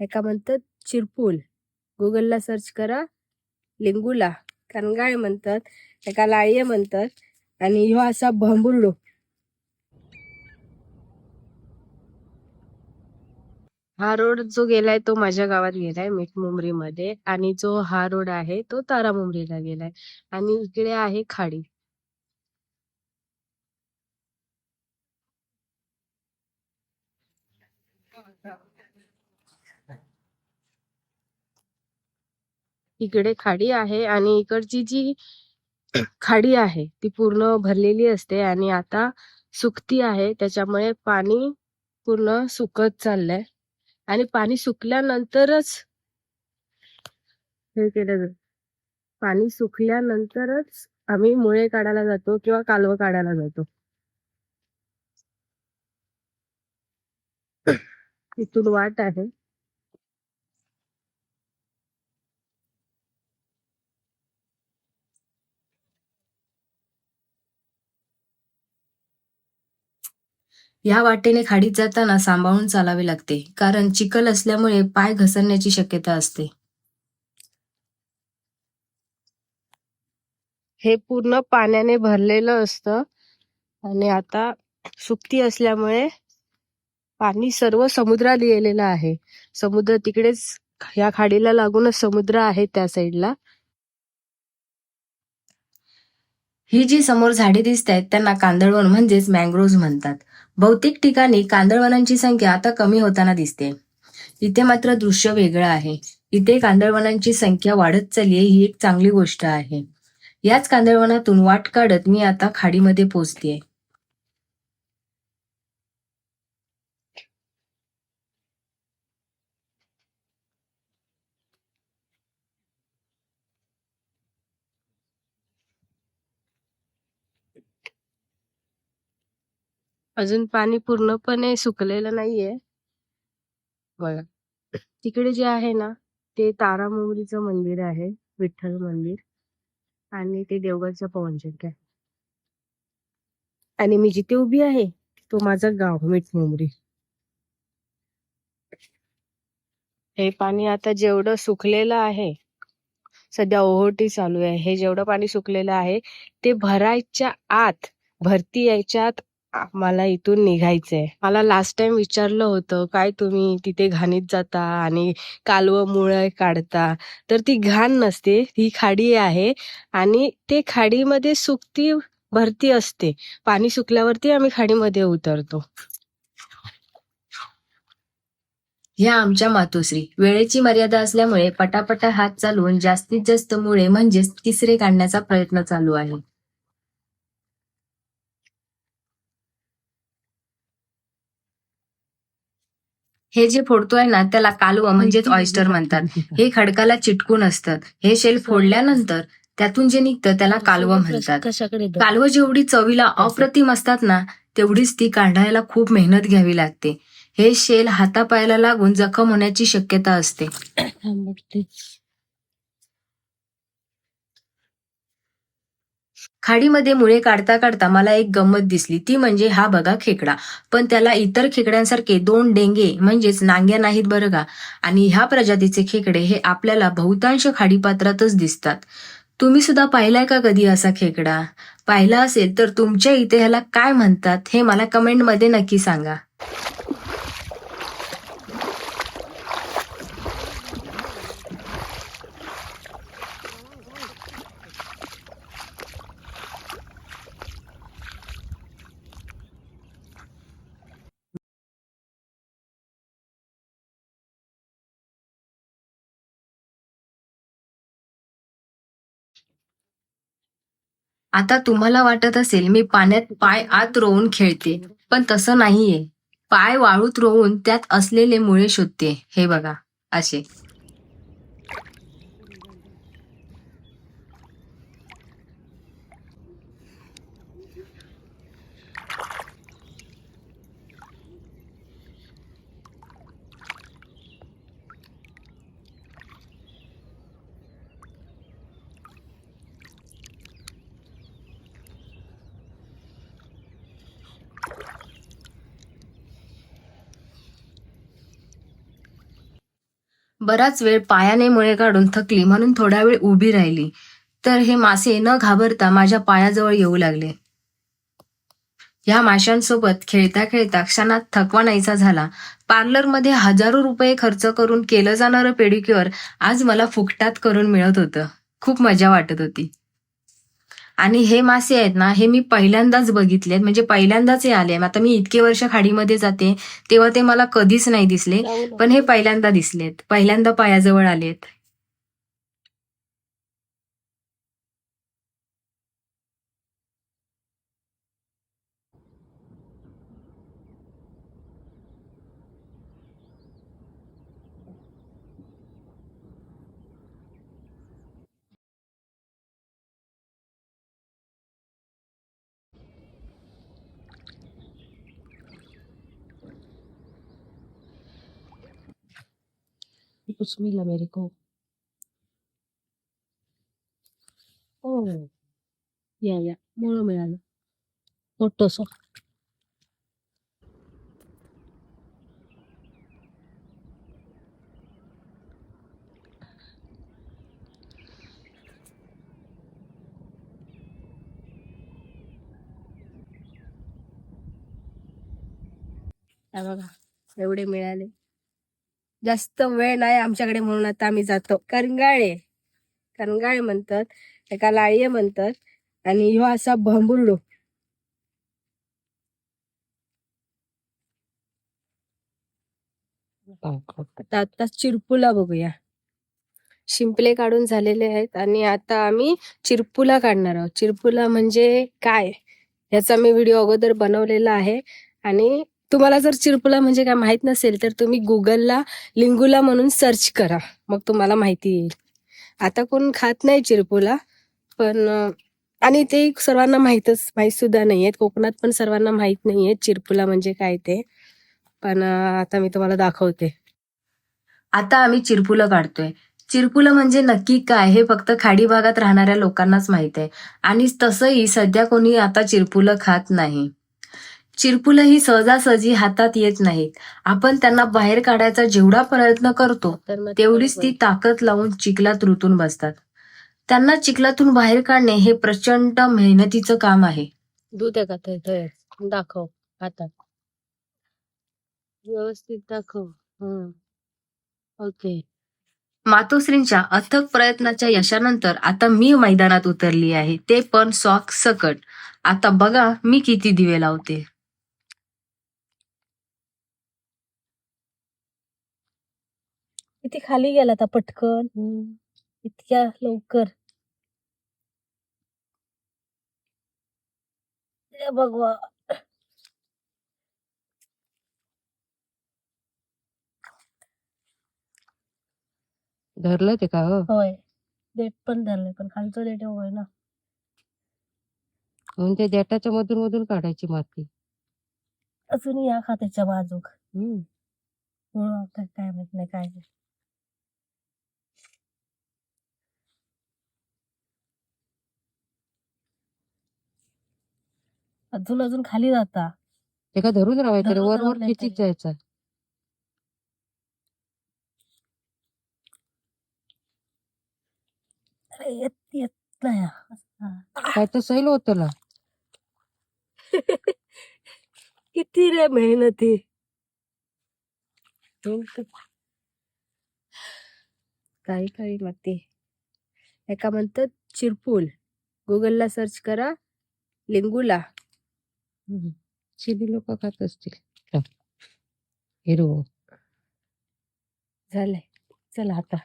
एका म्हणतात? चिरपूल. गुगलला सर्च करा. लिंगुला. कनगाळे म्हणतात. एका लाळये म्हणतात. आणि ह्यो असा भांबुर्डो हा रोड जो गेलाय तो माझ्या गावात गेलाय मिठमुंबरी मध्ये आणि जो हा रोड आहे तो तारामुंबरीला गेलाय. आणि इकडे आहे खाडी. इकडे खाडी आहे आणि इकडची जी खाडी आहे ती पूर्ण भरलेली असते आणि आता सुकती आहे. त्याच्यामुळे पाणी पूर्ण सुकत चाललंय. आणि पाणी सुकल्यानंतरच हे केलं जातं. पाणी सुकल्यानंतरच आम्ही मुळे काढायला जातो किंवा कालवं काढायला जातो. इथून वाट आहे. या वाटेने खाडीत जाताना सांभाळून चालावे लागते कारण चिखल असल्यामुळे पाय घसरण्याची शक्यता असते. हे पूर्ण पाण्याने भरलेलं असतं आणि आता सुकती असल्यामुळे पाणी सर्व समुद्रात गेलेलं आहे. समुद्र तिकडेच या खाडीला लागूनच समुद्र आहे त्या साईडला. ही जी समोर झाडे दिसत आहेत त्यांना कांदळवन म्हणजेच मँग्रोव्ह म्हणतात. बहुतेक ठिकाणी कांदळवनांची संख्या आता कमी होताना दिसते. इथे मात्र दृश्य वेगळं आहे. इथे कांदळवनांची संख्या वाढत चालली आहे ही एक चांगली गोष्ट आहे. याच कांदळवनातून वाट काढत मी आता खाडीमध्ये पोहोचतेय. अजून पाणी पूर्णपणे सुकलेलं नाहीये. बघा. तिकडे जे आहे ना ते तारामुंबरीचं मंदिर आहे विठ्ठल मंदिर आणि ते देवगडचं पवनचक्की आहे. आणि मी जिथे उभी आहे तो माझं गाव मिठमुंबरी हे पाणी आता जेवढं सुकलेलं आहे सध्या ओहोटी चालू आहे. हे जेवढं पाणी सुकलेलं आहे ते भरायच्या आत भरती यायच्या आत मला इथून निघायचंय. मला लास्ट टाइम विचारलं होतं काय तुम्ही तिथे घाणीत जाता आणि कालवं मुळं काढता? तर ती घाण नसते ती खाडी आहे आणि ते खाडीमध्ये सुकती भरती असते. पाणी सुकल्यावरती आम्ही खाडीमध्ये उतरतो. ह्या आमच्या मातोश्री. वेळेची मर्यादा असल्यामुळे पटापटा हात चालवून जास्तीत जास्त मुळे म्हणजेच तिसरे काढण्याचा प्रयत्न चालू आहे. हे जे फोडतोय ना त्याला कालवं म्हणजेच ऑयस्टर म्हणतात. हे खडकाला चिटकून असतात हे शेल फोडल्यानंतर त्यातून जे निघतं त्याला कालवं म्हणतात. कालवं जेवढी चवीला अप्रतिम असतात ना तेवढीच ती काढायला खूप मेहनत घ्यावी लागते. हे शेल हातापायाला लागून जखम होण्याची शक्यता असते. खाडीमध्ये मुळे काढता काढता मला एक गंमत दिसली. ती म्हणजे हा बघा खेकडा. पण त्याला इतर खेकड्यांसारखे दोन डेंगे म्हणजेच नांग्या नाहीत बरं का? आणि ह्या प्रजातीचे खेकडे हे आपल्याला बहुतांश खाडीपात्रातच दिसतात. तुम्ही सुद्धा पाहिलाय का कधी असा खेकडा? पाहिला असेल तर तुमच्या इथे ह्याला काय म्हणतात हे मला कमेंटमध्ये नक्की सांगा. आता तुम्हाला वाटत असेल मी पाण्यात पाय आत रोवून खेळते पण तसं नाहीये. पाय वाळूत रोवून त्यात असलेले मुळे शोधते हे बघा असे. बराच वेळ पायाने मुळे काढून थकली म्हणून थोडा वेळ उभी राहिली. तर हे मासे न घाबरता माझ्या पायाजवळ येऊ लागले. ह्या माशांसोबत खेळता खेळता क्षणात थकवा नाहीसा झाला. पार्लरमध्ये हजारो रुपये खर्च करून केलं जाणारं पेडिक्युअर आज मला फुकटात करून मिळत होतं. खूप मजा वाटत होती. आणि हे मासे आहेत ना हे मी पहिल्यांदाच बघितले म्हणजे पहिल्यांदाच हे आले आता मी इतके वर्ष खाडीमध्ये जाते तेव्हा ते मला कधीच नाही दिसले. पण हे पहिल्यांदा दिसलेत. पहिल्यांदा पायाजवळ आलेत. कुछ मिला मेरे को या या मुळं मिळालं मोठस बघा एवढे मिळाले जास्त वेळ नाही आमच्याकडे म्हणून आता आम्ही जातो. करंगाळे करंगाळे म्हणतात एका लाळीये म्हणतात आणि ह्यो असा भंबुर्डो. आता आता चिरपुला बघूया. शिंपले काढून झालेले आहेत आणि आता आम्ही चिरपुला काढणार आहोत. चिरपुला म्हणजे काय? याचा मी व्हिडिओ अगोदर बनवलेला आहे. आणि तुम्हाला जर चिरपुला म्हणजे काय माहीत नसेल तर तुम्ही गुगलला लिंगुला म्हणून सर्च करा. मग तुम्हाला माहिती येईल. आता कोण खात नाही चिरपुला पण आणि ते सर्वांना माहीतच माहीत सुद्धा नाहीयेत. कोकणात पण सर्वांना माहीत नाहीये चिरपुला म्हणजे काय ते. पण आता मी तुम्हाला दाखवते. आता आम्ही चिरपुलं काढतोय. चिरपुलं म्हणजे नक्की काय हे फक्त खाडी भागात राहणाऱ्या लोकांनाच माहीत आहे. आणि तसंही सध्या कोणी आता चिरपुलं खात नाही. चिरपुलं ही सहजासहजी हातात येत नाहीत. आपण त्यांना बाहेर काढायचा जेवढा प्रयत्न करतो तेवढीच ती ताकद लावून चिखलात रुतून बसतात. त्यांना चिखलातून बाहेर काढणे हे प्रचंड मेहनतीचं काम आहे. दूध आहे का? ते दाखव हातात व्यवस्थित दाखव. हम्म. ओके. मातोश्रींच्या अथक प्रयत्नाच्या यशानंतर आता मी मैदानात उतरली आहे. ते पण सॉक सकट. आता बघा मी किती दिवे लावते. किती खाली गेला आता पटकन. इतक्या लवकर. हे भगवा धरलं ते का हो होय. देठ पण धरले पण खालचं देठ होय ना. म्हणून ते देठाच्या मधून मधून काढायची माती. अजून या खात्याच्या बाजूक. हम्म. आता काय माहीत नाही काय नाही. अजून अजून खाली जाता. ते का धरून राहायचं वर वर खेचीत. जायचा अरे येत येत नाही. काय तर सैल होत ना. किती रे मेहनती. काही काही माती. एका म्हणतात चिरपूल गुगलला सर्च करा. लिंगुला. चिली लोक खात असतील. हिरो. झालंय. चला आता.